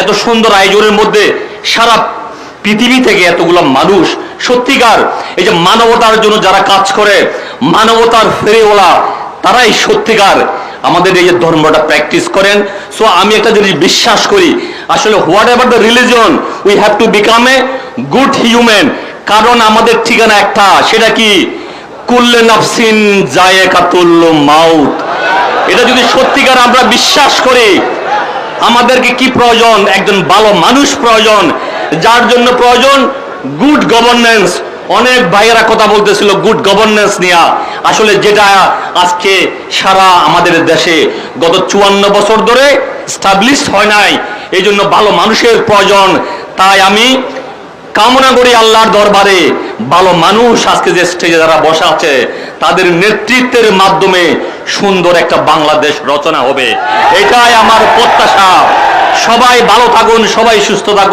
এত সুন্দর আয়োজনের মধ্যে সারা পৃথিবী থেকে এতগুলো মানুষ, সত্যিকার এই যে মানবতার জন্য যারা কাজ করে, মানবতার ফেরিওয়ালা, তারাই সত্যিকার আমাদের এই যে ধর্মটা প্র্যাকটিস করেন। সো আমি একটা জিনিস বিশ্বাস করি, আসলে whatever the religion we have to become a good human কারণ আমাদের ঠিকানা একটা, সেটা কি? কুল্লে নাফসিন জায়েকাতুল মাউত। এটা যদি সত্যিকার আমরা বিশ্বাস করি আমাদেরকে কি প্রয়োজন? একজন ভালো মানুষ প্রয়োজন। যার জন্য প্রয়োজন গুড গভর্নেন্স অনেক ভাইয়েরা কথা বলতেছিল গুড গভর্নেন্স নিয়ে। আসলে যেটা আজকে সারা আমাদের দেশে গত চুয়ান্ন বছর ধরে স্টাবলিশ হয় নাই। এই জন্য ভালো মানুষের প্রয়োজন। তাই আমি কামনা করি আল্লাহর দরবারে ভালো মানুষ আজকে যে স্টেজে যারা বসা আছে, তাদের নেতৃত্বের মাধ্যমে সুন্দর একটা বাংলাদেশ রচনা হবে। এটাই আমার প্রত্যাশা। সবাই ভালো থাকুন সবাই সুস্থ থাকুন।